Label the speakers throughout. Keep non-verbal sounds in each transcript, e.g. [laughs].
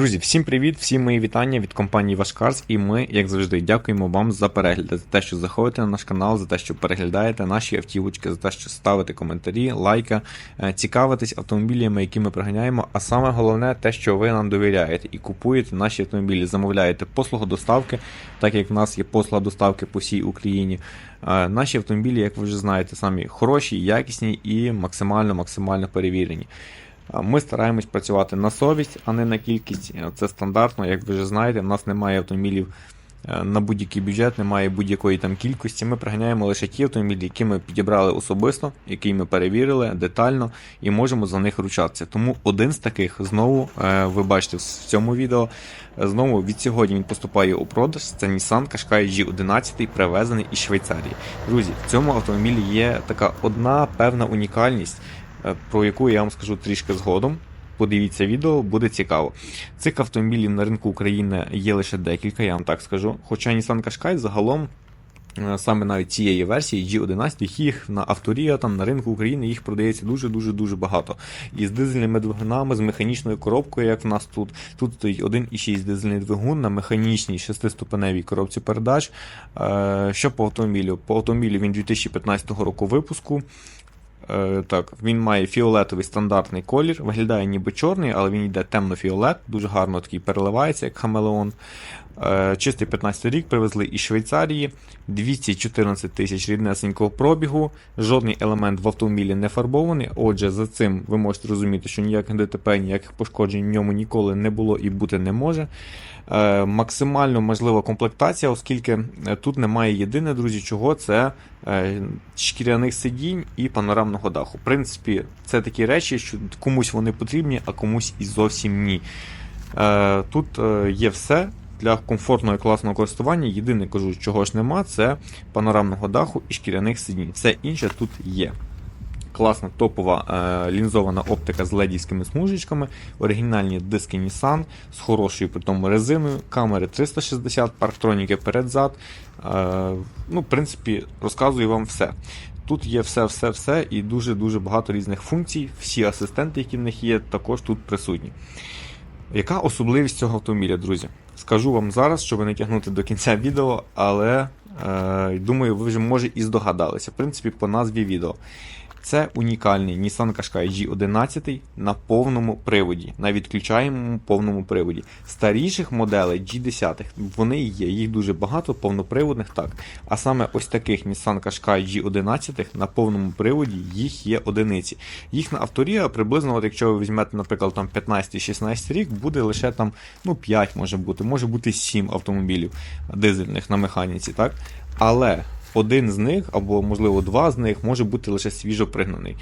Speaker 1: Друзі, всім привіт, всім мої вітання від компанії Вашкарс, і ми, як завжди, дякуємо вам за перегляд, за те, що заходите на наш канал, за те, що переглядаєте наші автівочки, за те, що ставите коментарі, лайка, е, цікавитесь автомобілями, які ми приганяємо. А саме головне, те, що ви нам довіряєте і купуєте наші автомобілі, замовляєте послугу доставки, так як в нас є послуга доставки по всій Україні. Е, Наші автомобілі, як ви вже знаєте, самі хороші, якісні і максимально максимально перевірені. Ми стараємось працювати на совість, а не на кількість. Е, Це стандартно, як ви вже знаєте, в нас немає автомобілів е, на будь-який бюджет, немає будь-якої там кількості. Ми приганяємо лише ті автомобілі, які ми підібрали особисто, які ми перевірили детально і можемо за них ручатися. Тому один з таких знову е, ви бачите в цьому відео. Знову від сьогодні він поступає у продаж. Це Nissan Qashqai G11, привезений із Швейцарії. Друзі, в цьому автомобілі є така одна певна унікальність про яку я вам скажу трішки згодом. Подивіться відео, буде цікаво. Цих автомобілів на ринку України є лише декілька, я вам так скажу. Хоча Nissan Qashqai загалом, е, саме навіть цієї версії G11, їх на авторія, там на ринку України їх продається дуже-дуже дуже багато. І з дизельними двигунами, з механічною коробкою, як в нас тут. Тут стоїть 1,6 дизельний двигун на механічній шестиступеневій коробці передач. Е, Що по автомобілю? По автомобілю він 2015 року випуску. Е, Так, він має фіолетовий стандартний колір, виглядає ніби чорний, але він йде темно-фіолет, дуже гарно такий переливається, як хамелеон. Е, Чистий 15 рік привезли із Швейцарії, 214 тисяч ріднесенького пробігу, жодний елемент в автомобілі не фарбований. Отже, за цим ви можете розуміти, що ніяких ДТП, ніяких пошкоджень в ньому ніколи не було і бути не може. Е, Максимально можлива комплектація, оскільки е, тут немає єдине, друзі, чого це е, шкіряних сидінь і панорамного даху. В принципі, це такі речі, що комусь вони потрібні, а комусь і зовсім ні. Тут є все для комфортного і класного користування. Єдине кажу, чого ж нема, це панорамного даху і шкіряних сидінь. Все інше тут є. Класна топова е, лінзована оптика з ледівськими смужечками, оригінальні диски Nissan з хорошою при тому резиною, камери 360, парктроніки перед-зад. Е, ну, в принципі, розказую вам все. Тут є все-все-все і дуже-дуже багато різних функцій. Всі асистенти, які в них є, також тут присутні. Яка особливість цього автомобіля, друзі? Скажу вам зараз, щоб не тягнути до кінця відео, але е, думаю, ви вже може і здогадалися. В принципі, по назві відео. Це унікальний Nissan Qashqai G11 на повному приводі, на відключаємому повному приводі. Старіших моделей G10 вони є, їх дуже багато, повноприводних так. А саме ось таких Nissan Qashqai G11 на повному приводі їх є одиниці. Їх на авторія приблизно, от якщо ви візьмете, наприклад, там 15-16 рік, буде лише там ну, 5 може бути, може бути 7 автомобілів дизельних на механіці, так? Але один з них, або можливо два з них, може бути лише свіжо пригнаний.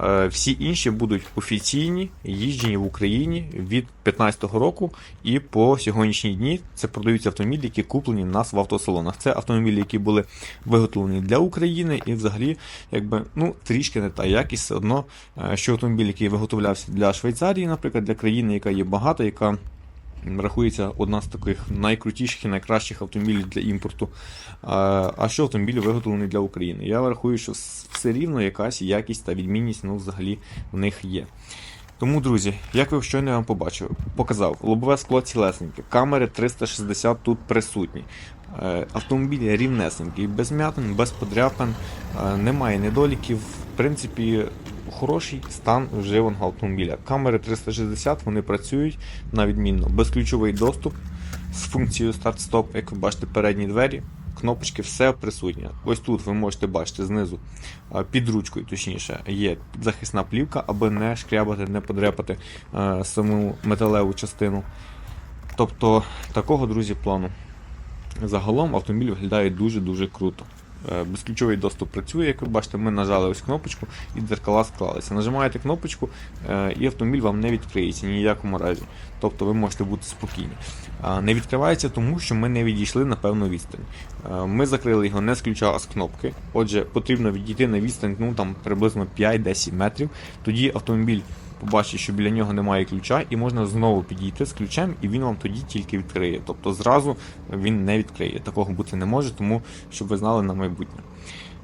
Speaker 1: Е, Всі інші будуть офіційні, їжджені в Україні від 2015 року і по сьогоднішні дні це продаються автомобілі, які куплені в нас в автосалонах. Це автомобілі, які були виготовлені для України, і взагалі, якби ну трішки не та якість все одно, е, що автомобіль, який виготовлявся для Швейцарії, наприклад, для країни, яка є багата, яка рахується одна з таких найкрутіших і найкращих автомобілів для імпорту. А що автомобілі виготовлені для України? Я рахую, що все рівно якась якість та відмінність ну, взагалі в них є. Тому, друзі, як ви щойно я вам побачив, показав, лобове скло цілесеньке, камери 360 тут присутні. Е, Автомобіль рівнесенький, без м'ятин, без подряпин, е, немає недоліків. В принципі, хороший стан вживаного автомобіля. Камери 360 вони працюють на відмінно. Безключовий доступ з функцією старт-стоп, як ви бачите, передні двері. Кнопочки, все присутнє. Ось тут ви можете бачити знизу під ручкою, точніше, є захисна плівка, аби не шкрябати, не подряпати а, саму металеву частину. Тобто, такого, друзі, плану. Загалом автомобіль виглядає дуже-дуже круто. Е, Безключовий доступ працює, як ви бачите, ми нажали ось кнопочку і дзеркала склалися. Нажимаєте кнопочку, е, і автомобіль вам не відкриється ні в якому разі. Тобто ви можете бути спокійні. Не відкривається тому, що ми не відійшли на певну відстань. Е, Ми закрили його не з ключа, а з кнопки. Отже, потрібно відійти на відстань ну, там, приблизно 5-10 метрів. Тоді автомобіль побачить, що біля нього немає ключа, і можна знову підійти з ключем, і він вам тоді тільки відкриє. Тобто зразу він не відкриє. Такого бути не може, тому щоб ви знали на майбутнє.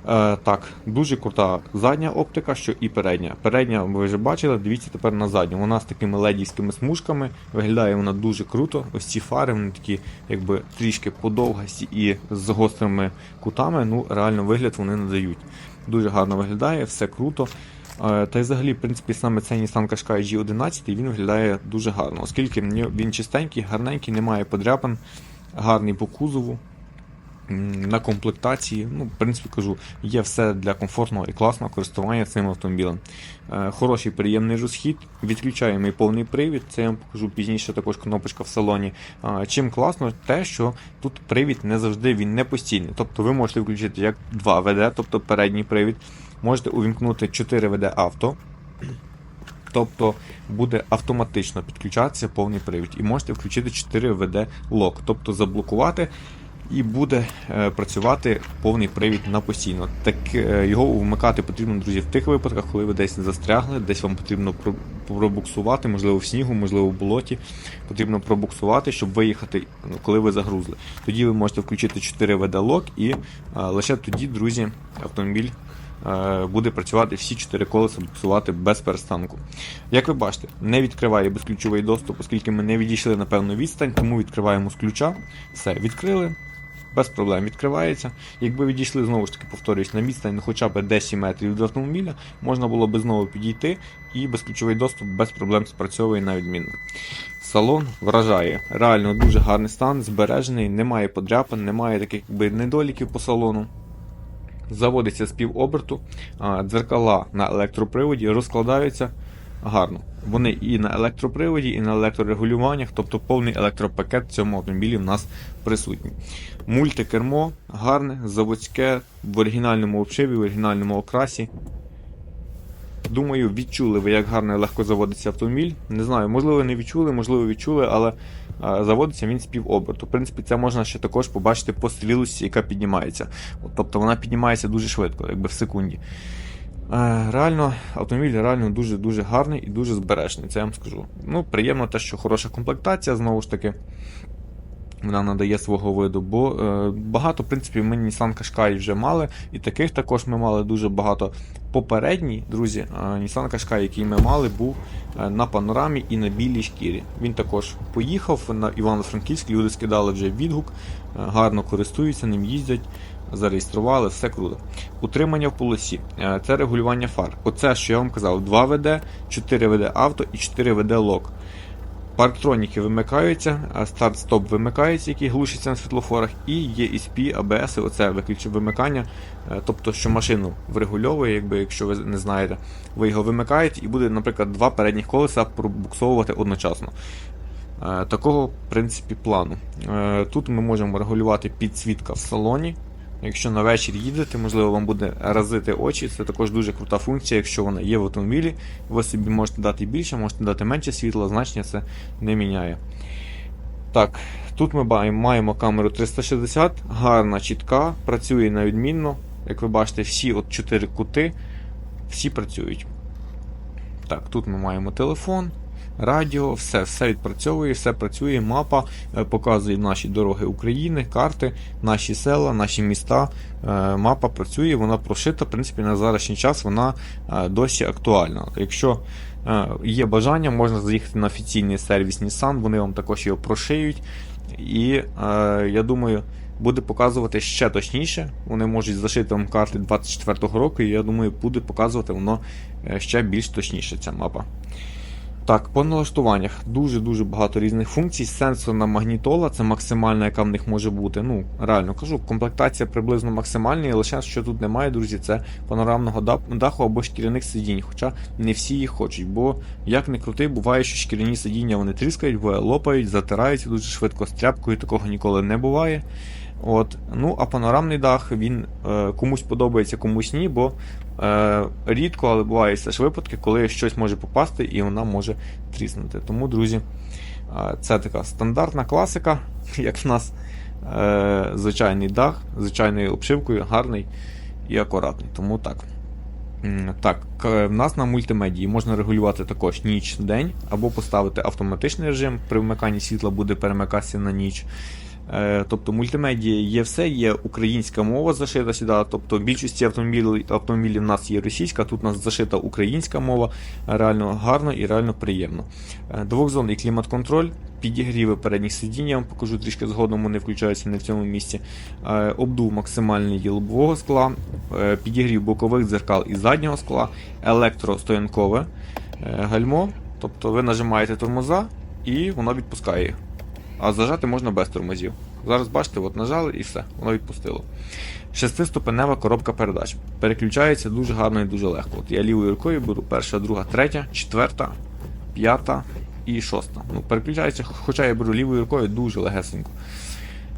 Speaker 1: Е, так, дуже крута задня оптика, що і передня. Передня, ви вже бачили, дивіться тепер на задню. Вона з такими ледівськими смужками, виглядає вона дуже круто. Ось ці фари, вони такі, якби трішки подовгасті і з гострими кутами. Ну, реально вигляд вони надають. Дуже гарно виглядає, все круто. Е, Та й взагалі, в принципі, саме цей Nissan Qashqai G11 він виглядає дуже гарно, оскільки він чистенький, гарненький, немає подряпин, гарний по кузову. На комплектації, ну, в принципі, кажу, є все для комфортного і класного користування цим автомобілем. Е, Хороший приємний розхід, відключаємо і повний привід, це я вам покажу пізніше також кнопочка в салоні. Чим класно, те, що тут привід не завжди він не постійний. Тобто ви можете включити як 2 ВД, тобто передній привід, можете увімкнути 4 ВД авто. Тобто буде автоматично підключатися повний привід. І можете включити 4 ВД лок, тобто заблокувати і буде е, працювати повний привід на постійно. Так е, його вмикати потрібно, друзі, в тих випадках, коли ви десь застрягли, десь вам потрібно пробуксувати, можливо, в снігу, можливо, в болоті. Потрібно пробуксувати, щоб виїхати, ну, коли ви загрузли. Тоді ви можете включити 4 ВД лок і е, лише тоді, друзі, автомобіль буде працювати всі 4 колеса буксувати без перестанку. Як ви бачите, не відкриває безключовий доступ, оскільки ми не відійшли на певну відстань, тому відкриваємо з ключа. Все, відкрили. Без проблем відкривається. Якби відійшли, знову ж таки, повторюсь, на ну, хоча б 10 метрів від автомобіля, можна було би знову підійти, і безключовий доступ без проблем спрацьовує на відмінно. Салон вражає. Реально дуже гарний стан, збережений, немає подряпин, немає таких якби, недоліків по салону. Заводиться з півоберту, дзеркала на електроприводі розкладаються гарно. Вони і на електроприводі, і на електрорегулюваннях, тобто повний електропакет в цьому автомобілі в нас присутній. Мультикермо гарне, заводське, в оригінальному обшиві, в оригінальному окрасі. Думаю, відчули ви, як гарно і легко заводиться автомобіль. Не знаю, можливо, не відчули, можливо, відчули, але заводиться він з півоберту. В принципі, це можна ще також побачити по стрілості, яка піднімається. Тобто вона піднімається дуже швидко, якби в секунді. Е, Реально, автомобіль реально дуже-дуже гарний і дуже збережний, це я вам скажу. Ну, приємно те, що хороша комплектація, знову ж таки. Вона надає свого виду, бо е, багато, в принципі, ми Nissan Qashqai вже мали, і таких також ми мали дуже багато. Попередній, друзі, е, Nissan Qashqai, який ми мали, був е, на панорамі і на білій шкірі. Він також поїхав на Івано-Франківськ, люди скидали вже відгук, гарно користуються, ним їздять, зареєстрували, все круто. Утримання в полосі Е, це регулювання фар. Оце, що я вам казав, 2 ВД, 4 ВД авто і 4 ВД лок. Парктроніки вимикаються, старт-стоп вимикається, який глушиться на світлофорах, і є ESP, ABS, оце виключне вимикання, е, тобто, що машину врегульовує, якби, якщо ви не знаєте, ви його вимикаєте і буде, наприклад, два передніх колеса пробуксовувати одночасно. Е, Такого, в принципі, плану. Е, Тут ми можемо регулювати підсвітка в салоні. Якщо на вечір їдете, можливо, вам буде разити очі. Це також дуже крута функція, якщо вона є в автомобілі. Ви собі можете дати більше, можете дати менше світла, значення це не міняє. Так, тут ми маємо, камеру 360, гарна, чітка, працює на відмінно. Як ви бачите, всі от 4 кути, всі працюють. Так, тут ми маємо телефон, радіо, все, все відпрацьовує, все працює, мапа е, показує наші дороги України, карти, наші села, наші міста. Е, Мапа працює, вона прошита. В принципі, на зараз час вона е, досі актуальна. Якщо є бажання, можна заїхати на офіційний сервіс Nissan, вони вам також його прошиють. І я думаю, буде показувати ще точніше. Вони можуть зашити вам карти 24-го року, і я думаю, буде показувати воно ще більш точніше ця мапа. Так, по налаштуваннях дуже-дуже багато різних функцій. Сенсорна магнітола це максимальна, яка в них може бути. Ну, реально кажу, комплектація приблизно максимальна, і лише що тут немає, друзі, це панорамного даху або шкіряних сидінь. Хоча не всі їх хочуть, бо як не крути, буває, що шкіряні сидіння вони тріскають, буває, лопають, затираються дуже швидко з тряпкою, такого ніколи не буває. От. Ну, а панорамний дах він е, комусь подобається, комусь ні, бо е, рідко, але буває ж випадки, коли щось може попасти і вона може тріснути. Тому, друзі, е, це така стандартна класика, [laughs] як в нас е, звичайний дах, звичайною обшивкою, гарний і акуратний. Тому так. Так, в нас на мультимедії можна регулювати також ніч день, або поставити автоматичний режим, при вмиканні світла буде перемикатися на ніч. Е, Тобто мультимедія є все, є українська мова зашита сюди. Тобто більшості автомобілів, автомобілів в нас є російська, тут у нас зашита українська мова, реально гарно і реально приємно. Е, Двохзонний клімат-контроль, підігріви передніх сидінь, я вам покажу трішки згодом, вони включаються не в цьому місці. Е, Обдув максимальний лобового скла, підігрів бокових дзеркал і заднього скла, електростоянкове гальмо. Тобто ви нажимаєте тормоза і воно відпускає. А зажати можна без тормозів. Зараз бачите, от нажали і все, воно відпустило. Шестиступенева коробка передач. Переключається дуже гарно і дуже легко. От я лівою рукою беру перша, друга, третя, четверта, п'ята і шоста. Ну, переключається, хоча я беру лівою рукою дуже легесенько.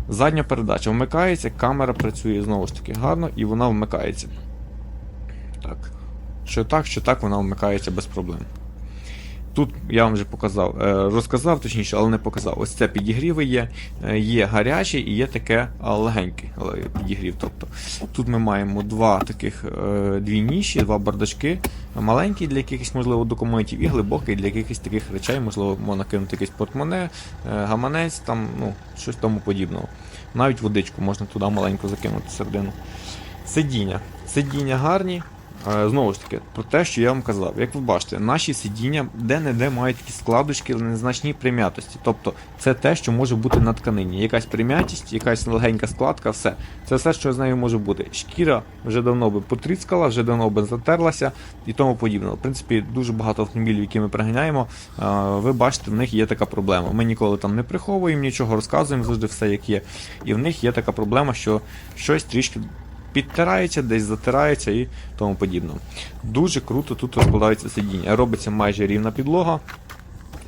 Speaker 1: Задня передача вмикається, камера працює знову ж таки гарно і вона вмикається. Так. Що так, що так, вона вмикається без проблем. Тут я вам вже показав, е, розказав точніше, але не показав. Ось це підігріви є, е, є гарячий і є таке а, легенький але підігрів. Тобто тут ми маємо два таких е, дві ніші, два бардачки, маленький для якихось, можливо, документів, і глибокий для якихось таких речей, можливо, можна кинути якесь портмоне, е, гаманець, там, ну, щось тому подібного. Навіть водичку можна туди маленько закинути середину. Сидіння. Сидіння гарні. Е, Знову ж таки, про те, що я вам казав. Як ви бачите, наші сидіння де-не-де мають такі складочки, незначні прим'ятості. Тобто це те, що може бути на тканині. Якась прим'ятість, якась легенька складка, все. Це все, що з нею може бути. Шкіра вже давно би потріскала, вже давно би затерлася і тому подібне. В принципі, дуже багато автомобілів, які ми приганяємо, е, ви бачите, в них є така проблема. Ми ніколи там не приховуємо нічого, розказуємо завжди все, як є. І в них є така проблема, що щось трішки підтирається, десь затирається і тому подібне. Дуже круто тут розкладається сидіння. Робиться майже рівна підлога,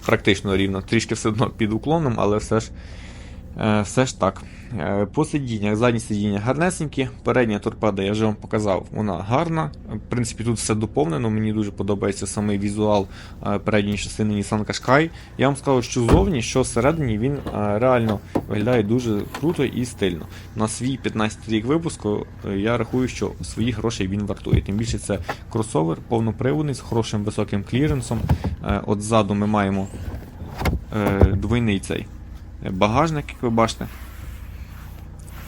Speaker 1: практично рівна, трішки все одно під уклоном, але все ж, все ж так. Е, По сидіннях, задні сидіння гарнесенькі, передня торпеда я вже вам показав, вона гарна. В принципі, тут все доповнено. Мені дуже подобається самий візуал е, передньої частини Nissan Qashqai. Я вам скажу, що зовні, що всередині він е, реально виглядає дуже круто і стильно. На свій 15 рік випуску е, я рахую, що своїх грошей він вартує. Тим більше це кросовер повноприводний з хорошим високим кліренсом. Е, От ззаду ми маємо е, двойний цей е, багажник, як ви бачите.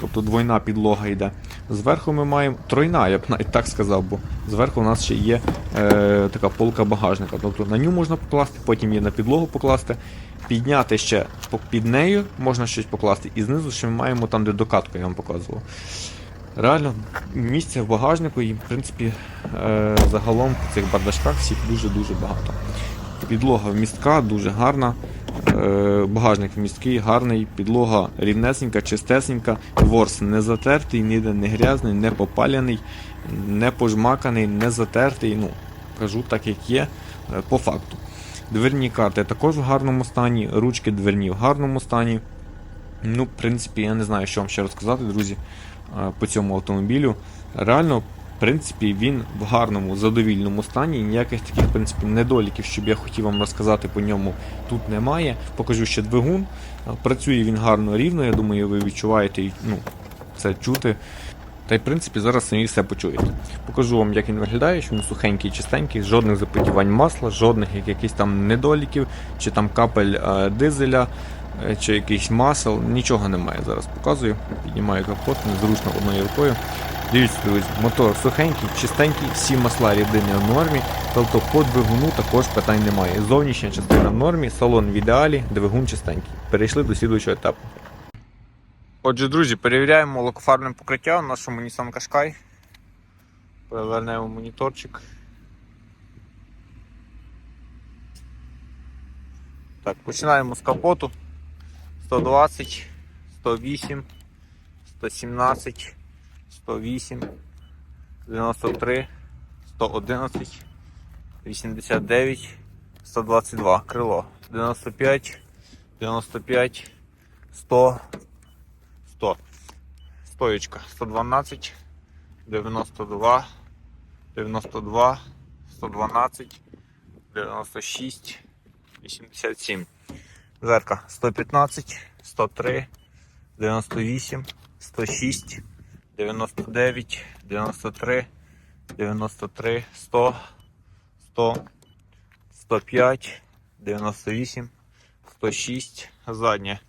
Speaker 1: Тобто двойна підлога йде. Зверху ми маємо тройна, я б навіть так сказав, бо зверху у нас ще є е, така полка багажника. Тобто на ню можна покласти, потім є на підлогу покласти, підняти ще під нею можна щось покласти, і знизу ще ми маємо там, де докатка, я вам показував. Реально, місця в багажнику і, в принципі, е, загалом в цих бардачках всіх дуже-дуже багато. Підлога вмістка, дуже гарна. Е, Багажник вмісткий, гарний, підлога рівнесенька, чистесенька, ворс не затертий, ніде не грязний, не попаляний, не пожмаканий, не затертий. Ну, кажу так, як є, е, по факту. Дверні карти також в гарному стані, ручки дверні в гарному стані. Ну, в принципі, я не знаю, що вам ще розказати, друзі, е, по цьому автомобілю. Реально, принципі, він в гарному, задовільному стані. Ніяких таких, в принципі, недоліків, щоб я хотів вам розказати по ньому, тут немає. Покажу ще двигун. Працює він гарно рівно, я думаю, ви відчуваєте ну, це чути. Та й в принципі зараз самі все почуєте. Покажу вам, як він виглядає, що він сухенький, чистенький, жодних запотівань масла, жодних якихось там недоліків, чи там капель е, дизеля, чи якийсь масел, нічого немає. Зараз показую. Піднімаю капот, незручно одною рукою. Дивіться, друзі, мотор сухенький, чистенький, всі масла рідини в нормі, тобто по двигуну також питань немає. Зовнішня частина в нормі, салон в ідеалі, двигун чистенький. Перейшли до слідуючого етапу. Отже, друзі, перевіряємо лакофарбне покриття в нашому Nissan Qashqai. Перевернемо моніторчик. Так, починаємо з капоту. 120, 108, 117, 108, 93, 111, 89, 122, крило, 95, 95, 100, 100. Стоечка 112, 92, 92, 112, 96, 87. Зерка 115, 103, 98, 106, 99, 93, 93, 100, 100, 105, 98, 106, заднє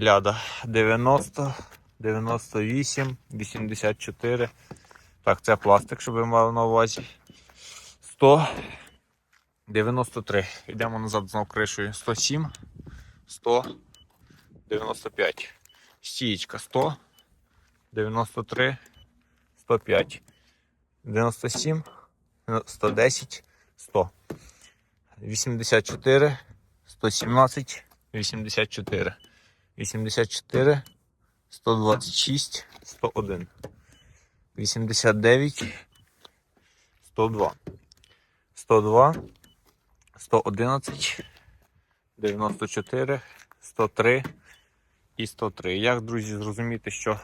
Speaker 1: ляда 90, 98, 84. Так, це пластик, щоб ви мали на увазі. 100, 93. Йдемо назад знову кришею. 107, 100, 95. Стієчка 100, 93, 105, 97, 110, 100. 84, 117, 84. 84, 126, 101, 89, 102, 102, 111, 94, 103 і 103. Як, друзі, зрозуміти, що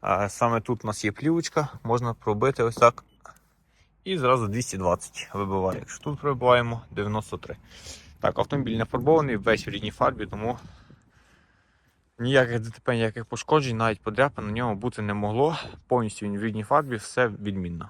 Speaker 1: а, саме тут у нас є плівочка, можна пробити ось так. І зразу 220 вибиває. Якщо тут пробиваємо 93. Так, автомобіль не фарбований, весь в рідній фарбі, тому Ніяких ДТП, ніяких пошкоджень, навіть подряпин на ньому бути не могло. Повністю він в рідній фарбі, все відмінно.